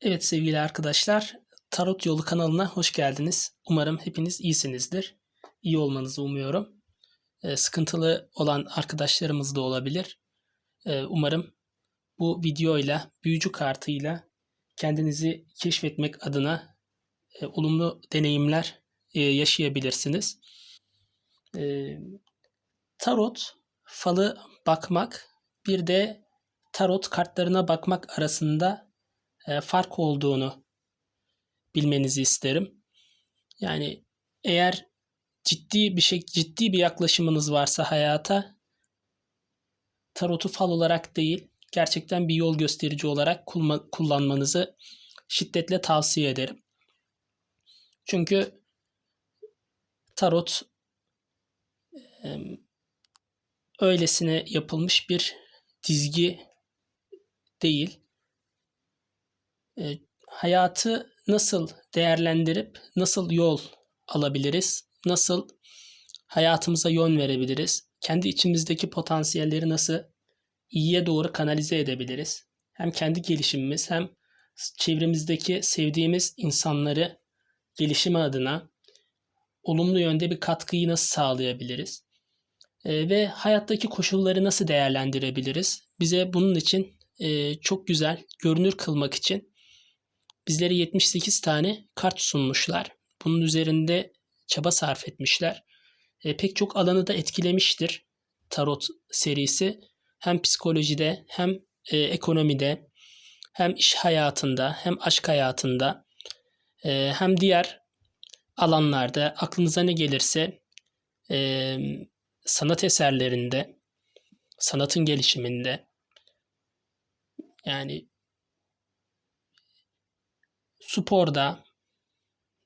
Evet sevgili arkadaşlar, Tarot Yolu kanalına hoş geldiniz. Umarım hepiniz iyisinizdir. İyi olmanızı umuyorum. Ee, sıkıntılı olan arkadaşlarımız da olabilir. Ee, umarım bu videoyla, büyücü kartıyla kendinizi keşfetmek adına e, olumlu deneyimler e, yaşayabilirsiniz. Ee, tarot, falı bakmak, bir de tarot kartlarına bakmak arasında e, fark olduğunu bilmenizi isterim. Yani eğer ciddi bir şey ciddi bir yaklaşımınız varsa hayata tarotu fal olarak değil gerçekten bir yol gösterici olarak kullanmanızı şiddetle tavsiye ederim. Çünkü tarot öylesine yapılmış bir dizgi değil e, hayatı nasıl değerlendirip nasıl yol alabiliriz? Nasıl hayatımıza yön verebiliriz? Kendi içimizdeki potansiyelleri nasıl iyiye doğru kanalize edebiliriz? Hem kendi gelişimimiz hem çevremizdeki sevdiğimiz insanları gelişimi adına olumlu yönde bir katkıyı nasıl sağlayabiliriz? E, ve hayattaki koşulları nasıl değerlendirebiliriz? Bize bunun için e, çok güzel, görünür kılmak için Bizlere 78 tane kart sunmuşlar. Bunun üzerinde çaba sarf etmişler. E, pek çok alanı da etkilemiştir tarot serisi. Hem psikolojide hem e, ekonomide hem iş hayatında hem aşk hayatında e, hem diğer alanlarda aklınıza ne gelirse e, sanat eserlerinde, sanatın gelişiminde yani sporda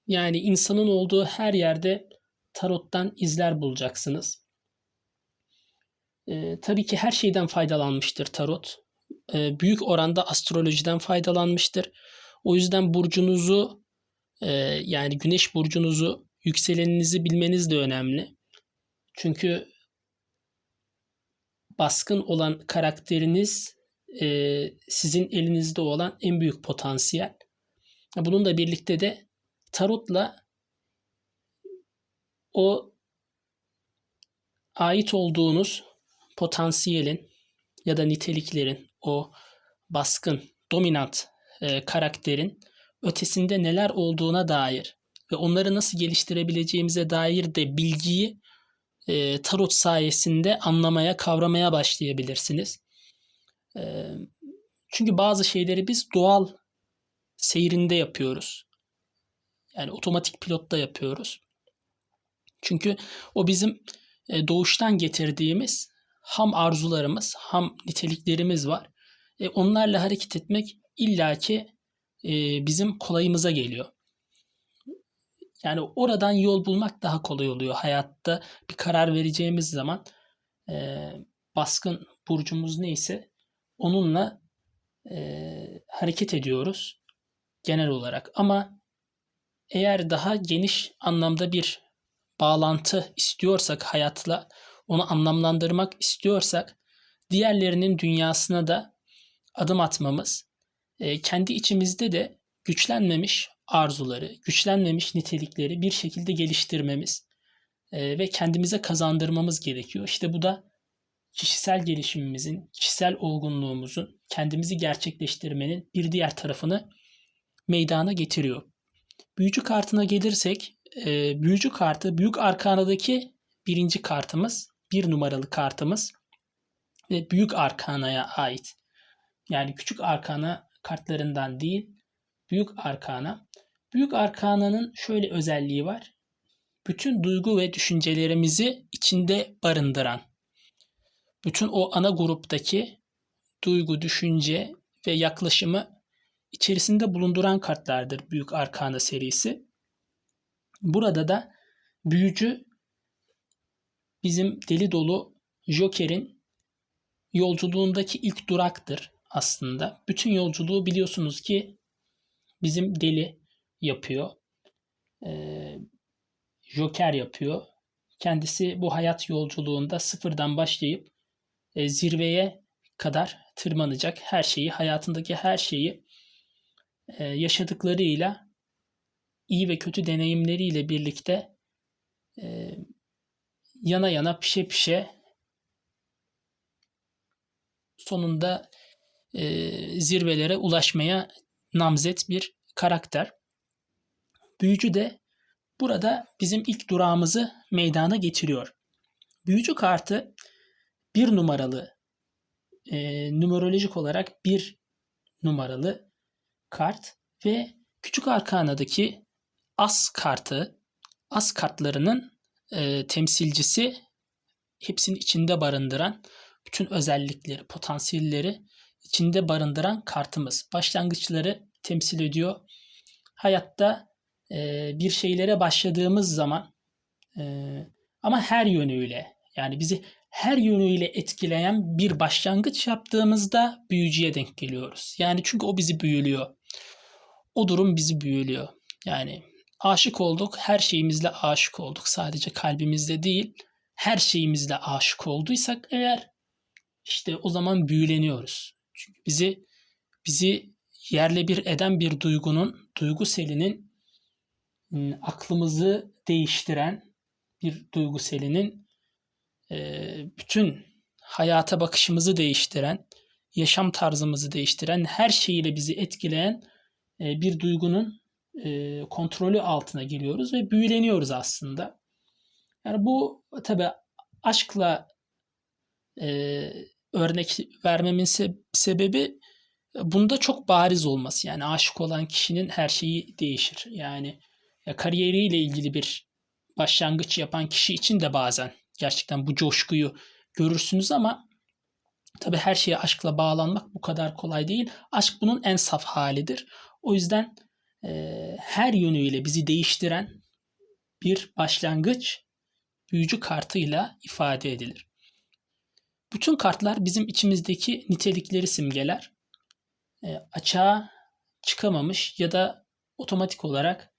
yani insanın olduğu her yerde tarottan izler bulacaksınız. Ee, tabii ki her şeyden faydalanmıştır tarot. Ee, büyük oranda astrolojiden faydalanmıştır. O yüzden burcunuzu e, yani güneş burcunuzu, yükseleninizi bilmeniz de önemli. Çünkü baskın olan karakteriniz e, sizin elinizde olan en büyük potansiyel. Bununla birlikte de tarotla o ait olduğunuz potansiyelin ya da niteliklerin o baskın, dominant e, karakterin ötesinde neler olduğuna dair ve onları nasıl geliştirebileceğimize dair de bilgiyi e, tarot sayesinde anlamaya, kavramaya başlayabilirsiniz. E, çünkü bazı şeyleri biz doğal seyrinde yapıyoruz. Yani otomatik pilotta yapıyoruz. Çünkü o bizim e, doğuştan getirdiğimiz ham arzularımız, ham niteliklerimiz var. E, onlarla hareket etmek illaki e, bizim kolayımıza geliyor. Yani oradan yol bulmak daha kolay oluyor. Hayatta bir karar vereceğimiz zaman e, baskın burcumuz neyse onunla e, hareket ediyoruz genel olarak. Ama eğer daha geniş anlamda bir bağlantı istiyorsak hayatla, onu anlamlandırmak istiyorsak diğerlerinin dünyasına da adım atmamız, e, kendi içimizde de güçlenmemiş arzuları, güçlenmemiş nitelikleri bir şekilde geliştirmemiz e, ve kendimize kazandırmamız gerekiyor. İşte bu da kişisel gelişimimizin, kişisel olgunluğumuzun, kendimizi gerçekleştirmenin bir diğer tarafını meydana getiriyor. Büyücü kartına gelirsek, e, büyücü kartı büyük arkanadaki birinci kartımız, bir numaralı kartımız ve büyük arkanaya ait. Yani küçük arkana kartlarından değil, büyük arkana. Büyük arkananın şöyle özelliği var. Bütün duygu ve düşüncelerimizi içinde barındıran. Bütün o ana gruptaki duygu, düşünce ve yaklaşımı içerisinde bulunduran kartlardır Büyük Arkana serisi. Burada da büyücü bizim deli dolu Joker'in yolculuğundaki ilk duraktır aslında. Bütün yolculuğu biliyorsunuz ki bizim deli yapıyor. Ee, Joker yapıyor. Kendisi bu hayat yolculuğunda sıfırdan başlayıp e, zirveye kadar tırmanacak. Her şeyi, hayatındaki her şeyi yaşadıklarıyla iyi ve kötü deneyimleriyle birlikte e, yana yana pişe pişe sonunda e, zirvelere ulaşmaya namzet bir karakter. Büyücü de burada bizim ilk durağımızı meydana getiriyor. Büyücü kartı bir numaralı e, numerolojik olarak bir numaralı kart ve küçük arkanadaki as kartı as kartlarının e, temsilcisi hepsinin içinde barındıran bütün özellikleri, potansiyelleri içinde barındıran kartımız. Başlangıçları temsil ediyor. Hayatta e, bir şeylere başladığımız zaman e, ama her yönüyle yani bizi her yönüyle etkileyen bir başlangıç yaptığımızda büyücüye denk geliyoruz. Yani çünkü o bizi büyülüyor. O durum bizi büyülüyor. Yani aşık olduk, her şeyimizle aşık olduk. Sadece kalbimizde değil, her şeyimizle aşık olduysak eğer işte o zaman büyüleniyoruz. Çünkü bizi bizi yerle bir eden bir duygunun, duygu selinin ıı, aklımızı değiştiren bir duygu selinin bütün hayata bakışımızı değiştiren, yaşam tarzımızı değiştiren, her şeyiyle bizi etkileyen bir duygunun kontrolü altına giriyoruz ve büyüleniyoruz aslında. Yani bu tabi aşkla örnek vermemin sebebi bunda çok bariz olması. Yani aşık olan kişinin her şeyi değişir. Yani kariyeriyle ilgili bir başlangıç yapan kişi için de bazen gerçekten bu coşkuyu görürsünüz ama tabi her şeye aşkla bağlanmak bu kadar kolay değil. Aşk bunun en saf halidir. O yüzden e, her yönüyle bizi değiştiren bir başlangıç büyücü kartıyla ifade edilir. Bütün kartlar bizim içimizdeki nitelikleri simgeler. E, açığa çıkamamış ya da otomatik olarak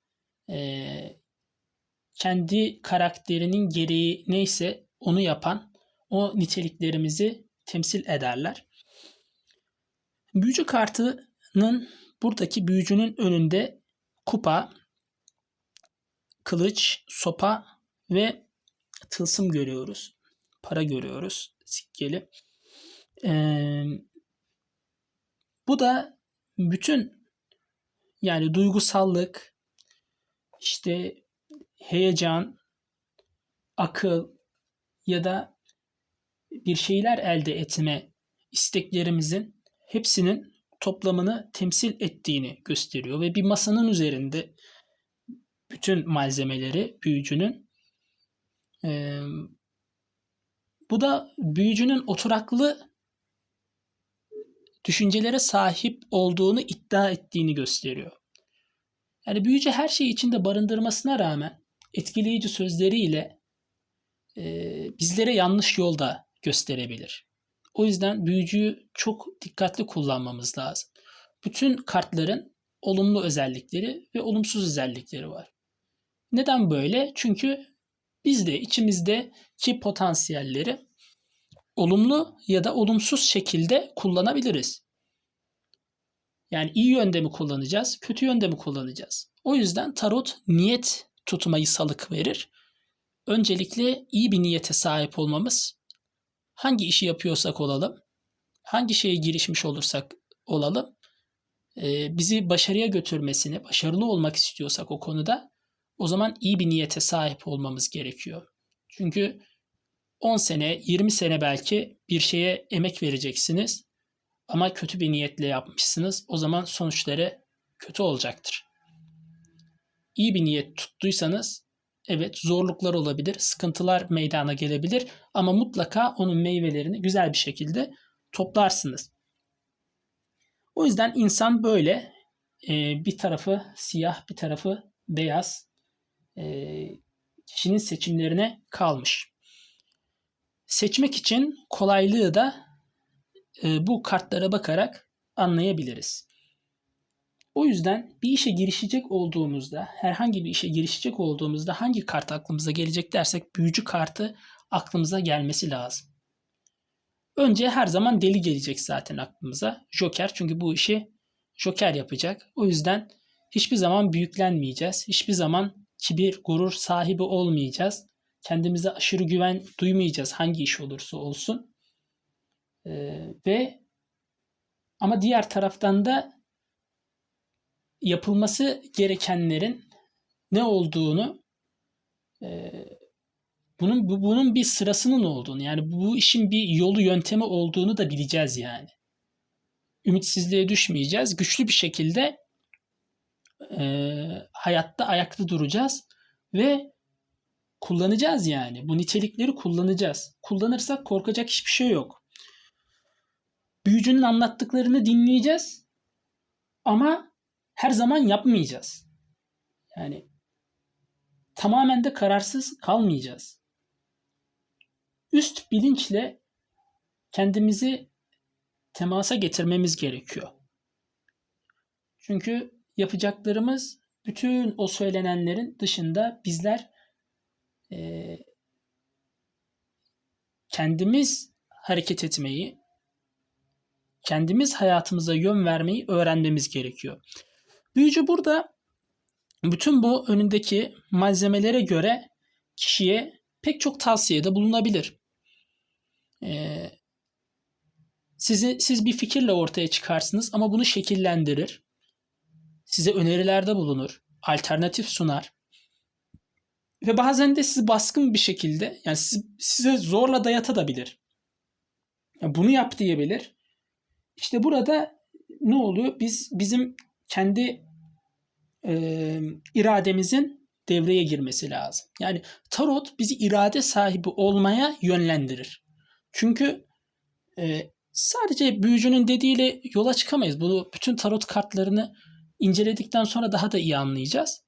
e, kendi karakterinin gereği neyse onu yapan o niteliklerimizi temsil ederler. Büyücü kartının buradaki büyücünün önünde kupa, kılıç, sopa ve tılsım görüyoruz. Para görüyoruz sikkeli. Ee, bu da bütün yani duygusallık, işte heyecan, akıl ya da bir şeyler elde etme isteklerimizin hepsinin toplamını temsil ettiğini gösteriyor ve bir masanın üzerinde bütün malzemeleri büyücünün e, bu da büyücünün oturaklı düşüncelere sahip olduğunu iddia ettiğini gösteriyor. Yani büyücü her şeyi içinde barındırmasına rağmen etkileyici sözleriyle e, bizlere yanlış yolda gösterebilir. O yüzden büyücüyü çok dikkatli kullanmamız lazım. Bütün kartların olumlu özellikleri ve olumsuz özellikleri var. Neden böyle? Çünkü biz de içimizdeki potansiyelleri olumlu ya da olumsuz şekilde kullanabiliriz. Yani iyi yönde mi kullanacağız, kötü yönde mi kullanacağız? O yüzden tarot niyet tutmayı salık verir. Öncelikle iyi bir niyete sahip olmamız, hangi işi yapıyorsak olalım, hangi şeye girişmiş olursak olalım, bizi başarıya götürmesini, başarılı olmak istiyorsak o konuda o zaman iyi bir niyete sahip olmamız gerekiyor. Çünkü 10 sene, 20 sene belki bir şeye emek vereceksiniz ama kötü bir niyetle yapmışsınız. O zaman sonuçları kötü olacaktır. İyi bir niyet tuttuysanız evet zorluklar olabilir, sıkıntılar meydana gelebilir ama mutlaka onun meyvelerini güzel bir şekilde toplarsınız. O yüzden insan böyle e, bir tarafı siyah, bir tarafı beyaz e, kişinin seçimlerine kalmış. Seçmek için kolaylığı da e, bu kartlara bakarak anlayabiliriz. O yüzden bir işe girişecek olduğumuzda, herhangi bir işe girişecek olduğumuzda hangi kart aklımıza gelecek dersek büyücü kartı aklımıza gelmesi lazım. Önce her zaman deli gelecek zaten aklımıza. Joker çünkü bu işi Joker yapacak. O yüzden hiçbir zaman büyüklenmeyeceğiz. Hiçbir zaman kibir, gurur sahibi olmayacağız. Kendimize aşırı güven duymayacağız hangi iş olursa olsun. Ee, ve ama diğer taraftan da yapılması gerekenlerin ne olduğunu e, bunun bu- bunun bir sırasının olduğunu yani bu işin bir yolu yöntemi olduğunu da bileceğiz yani. Ümitsizliğe düşmeyeceğiz. Güçlü bir şekilde e, hayatta ayakta duracağız ve kullanacağız yani. Bu nitelikleri kullanacağız. Kullanırsak korkacak hiçbir şey yok. Büyücünün anlattıklarını dinleyeceğiz ama her zaman yapmayacağız. Yani tamamen de kararsız kalmayacağız. Üst bilinçle kendimizi temasa getirmemiz gerekiyor. Çünkü yapacaklarımız bütün o söylenenlerin dışında bizler eee, kendimiz hareket etmeyi, kendimiz hayatımıza yön vermeyi öğrenmemiz gerekiyor. Büyücü burada bütün bu önündeki malzemelere göre kişiye pek çok tavsiyede bulunabilir. Ee, sizi, siz bir fikirle ortaya çıkarsınız ama bunu şekillendirir. Size önerilerde bulunur, alternatif sunar. Ve bazen de sizi baskın bir şekilde, yani siz- size zorla dayatabilir. Yani bunu yap diyebilir. İşte burada ne oluyor? Biz bizim kendi e, irademizin devreye girmesi lazım. Yani tarot bizi irade sahibi olmaya yönlendirir. Çünkü e, sadece büyücünün dediğiyle yola çıkamayız. Bunu bütün tarot kartlarını inceledikten sonra daha da iyi anlayacağız.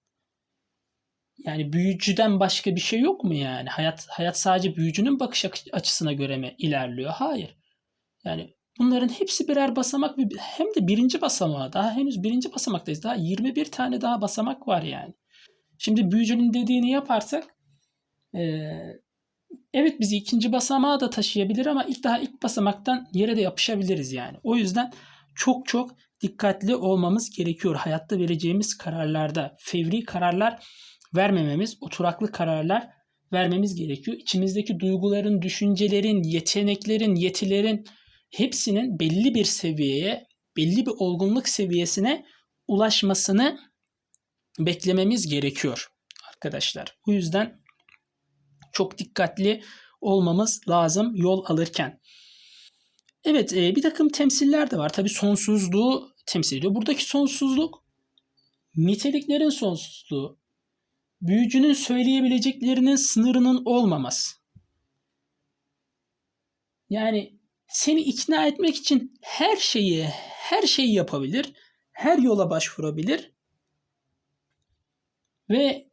Yani büyücüden başka bir şey yok mu yani? Hayat hayat sadece büyücünün bakış akı- açısına göre mi ilerliyor? Hayır. Yani bunların hepsi birer basamak ve hem de birinci basamağı. Daha henüz birinci basamaktayız. Daha 21 tane daha basamak var yani. Şimdi büyücünün dediğini yaparsak evet bizi ikinci basamağa da taşıyabilir ama ilk daha ilk basamaktan yere de yapışabiliriz yani. O yüzden çok çok dikkatli olmamız gerekiyor hayatta vereceğimiz kararlarda. Fevri kararlar vermememiz, oturaklı kararlar vermemiz gerekiyor. İçimizdeki duyguların, düşüncelerin, yeteneklerin, yetilerin hepsinin belli bir seviyeye, belli bir olgunluk seviyesine ulaşmasını beklememiz gerekiyor arkadaşlar. Bu yüzden çok dikkatli olmamız lazım yol alırken. Evet e, bir takım temsiller de var. Tabi sonsuzluğu temsil ediyor. Buradaki sonsuzluk niteliklerin sonsuzluğu. Büyücünün söyleyebileceklerinin sınırının olmaması. Yani seni ikna etmek için her şeyi, her şeyi yapabilir. Her yola başvurabilir. Ve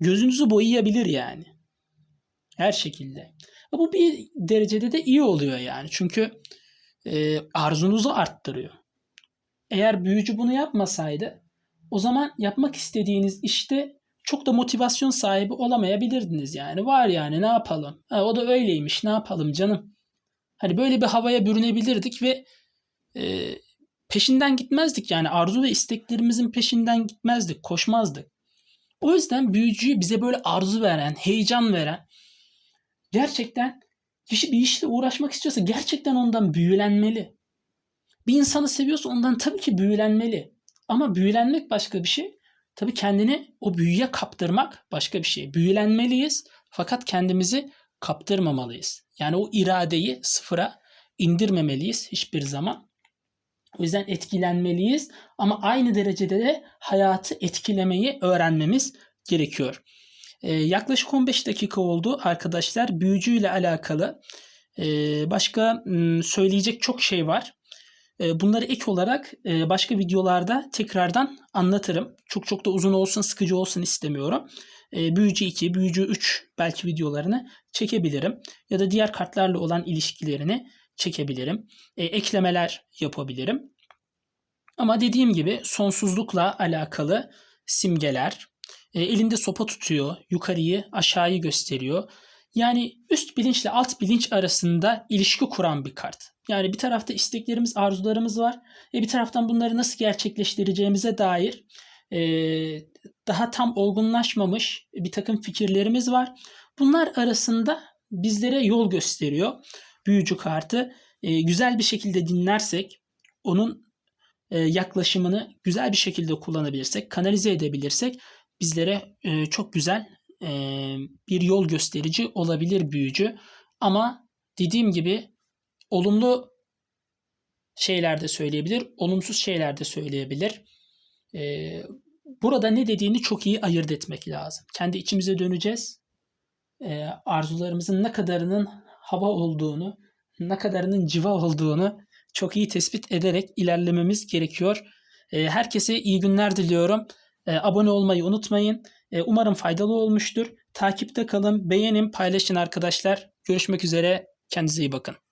gözünüzü boyayabilir yani. Her şekilde. Bu bir derecede de iyi oluyor yani. Çünkü e, arzunuzu arttırıyor. Eğer büyücü bunu yapmasaydı o zaman yapmak istediğiniz işte çok da motivasyon sahibi olamayabilirdiniz yani. Var yani ne yapalım? Ha, o da öyleymiş ne yapalım canım? Hani böyle bir havaya bürünebilirdik ve e, peşinden gitmezdik yani arzu ve isteklerimizin peşinden gitmezdik, koşmazdık. O yüzden büyücüyü bize böyle arzu veren, heyecan veren, gerçekten kişi bir işle uğraşmak istiyorsa gerçekten ondan büyülenmeli. Bir insanı seviyorsa ondan tabii ki büyülenmeli. Ama büyülenmek başka bir şey. Tabii kendini o büyüye kaptırmak başka bir şey. Büyülenmeliyiz fakat kendimizi kaptırmamalıyız. Yani o iradeyi sıfıra indirmemeliyiz hiçbir zaman. O yüzden etkilenmeliyiz ama aynı derecede de hayatı etkilemeyi öğrenmemiz gerekiyor. Ee, yaklaşık 15 dakika oldu arkadaşlar. Büyücüyle alakalı ee, başka m, söyleyecek çok şey var. Ee, bunları ek olarak e, başka videolarda tekrardan anlatırım. Çok çok da uzun olsun, sıkıcı olsun istemiyorum. Ee, büyücü 2, büyücü 3 belki videolarını çekebilirim. Ya da diğer kartlarla olan ilişkilerini çekebilirim. Ee, eklemeler yapabilirim. Ama dediğim gibi sonsuzlukla alakalı simgeler, e, elinde sopa tutuyor, yukarıyı aşağıyı gösteriyor. Yani üst bilinçle alt bilinç arasında ilişki kuran bir kart. Yani bir tarafta isteklerimiz, arzularımız var. E bir taraftan bunları nasıl gerçekleştireceğimize dair e, daha tam olgunlaşmamış bir takım fikirlerimiz var. Bunlar arasında bizlere yol gösteriyor büyücü kartı. E, güzel bir şekilde dinlersek, onun e, yaklaşımını güzel bir şekilde kullanabilirsek, kanalize edebilirsek bizlere e, çok güzel e, bir yol gösterici olabilir büyücü. Ama dediğim gibi olumlu şeyler de söyleyebilir, olumsuz şeyler de söyleyebilir. E, burada ne dediğini çok iyi ayırt etmek lazım. Kendi içimize döneceğiz. E, arzularımızın ne kadarının hava olduğunu, ne kadarının civa olduğunu çok iyi tespit ederek ilerlememiz gerekiyor. E, herkese iyi günler diliyorum. E, abone olmayı unutmayın. E, umarım faydalı olmuştur. Takipte kalın, beğenin, paylaşın arkadaşlar. Görüşmek üzere. Kendinize iyi bakın.